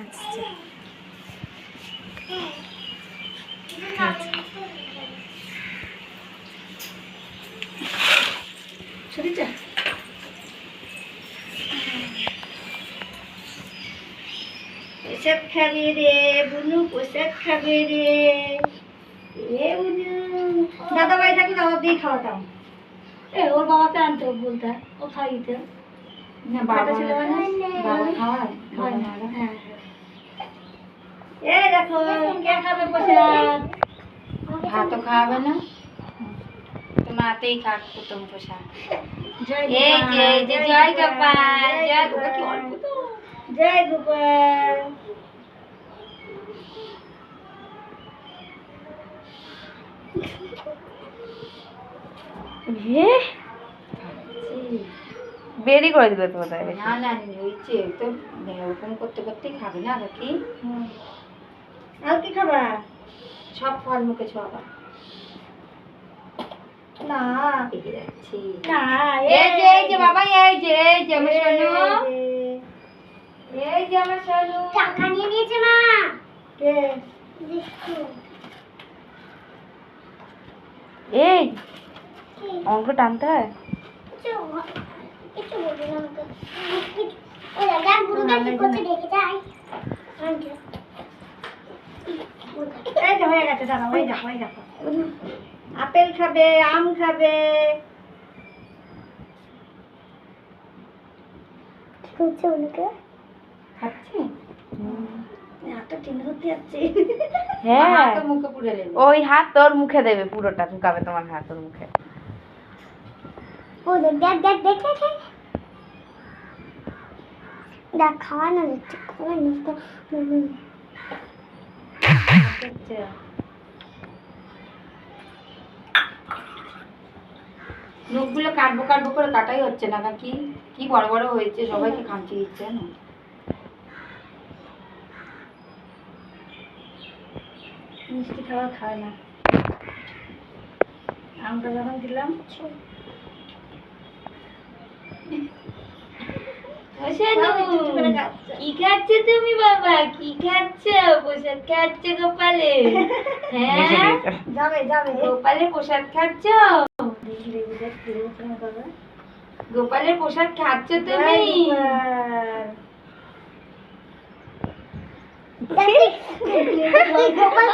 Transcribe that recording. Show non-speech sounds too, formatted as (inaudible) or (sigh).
আচ্ছা। পোশাক খাবে রে বুনু পোশাক খাবে রে। এ বুনু। দাদা ভাই থাকলে দাদা দিয়ে খাওয়াতাম। এ ওর বাবাকে আনতে বলতে ও খাই দিতে। না বাবা ছিল না? বাবা খাওয়ায় হয় না হ্যাঁ এ দেখো কে খাবে প্রসাদ ভাতও খাওয়াবে না তোমার হাতেই খাক প্রথম পোষা জয় এই যে এই যে জয় গোপাল জয় গোপাল কি অল্প তো জয় গোপাল বেরি করে দিবে তোমাদের না না হয়েছে তো ওরকম করতে করতেই খাবে না কাকি আর কি খাবা? সব ফল মুখে ছোঁয়া না না এই যে এই যে বাবা এই যে এই যে আমার সোনু। এই এই যে আমার সোনু। টাকা নিয়ে নিয়েছে মা। কে? এই অঙ্ক টানতে হয়। একটু বলুন আমাকে। ও দাদা গুরুকে কি করতে দেখে যাই। এই যে হয়ে গেছে দাদা ওই দেখো ওই দেখো। আপেল খাবে আম খাবে। ওনাকে খাচ্ছি? হ্যাঁ। হাত তো মুখে পুড়ে নেবে ওই হাত তোর মুখে দেবে পুরোটা ঢুকাবে তোমার হাত তোর মুখে। ও দেখ দেখ দেখ দেখ। দেখ দেখ। যাচ্ছে খাওয়ানো তো নখগুলো কাটবো কাটবো করে কাটাই হচ্ছে না কাকি কি? বড় বড় হয়েছে, সবাইকে খামচি দিচ্ছে না মিষ্টি খাবার খায় না। আমটা যখন দিলাম সব একটু একটু করে খাচ্ছে। কি খাচ্ছে তুমি বাবা? কি খাচ্ছ প্রসাদ খাচ্ছ গোপালে হ্যাঁ? যাবে যাবে। গোপালের প্রসাদ খাচ্ছ? গোপালের প্রসাদ তুমি। (laughs) গোপাল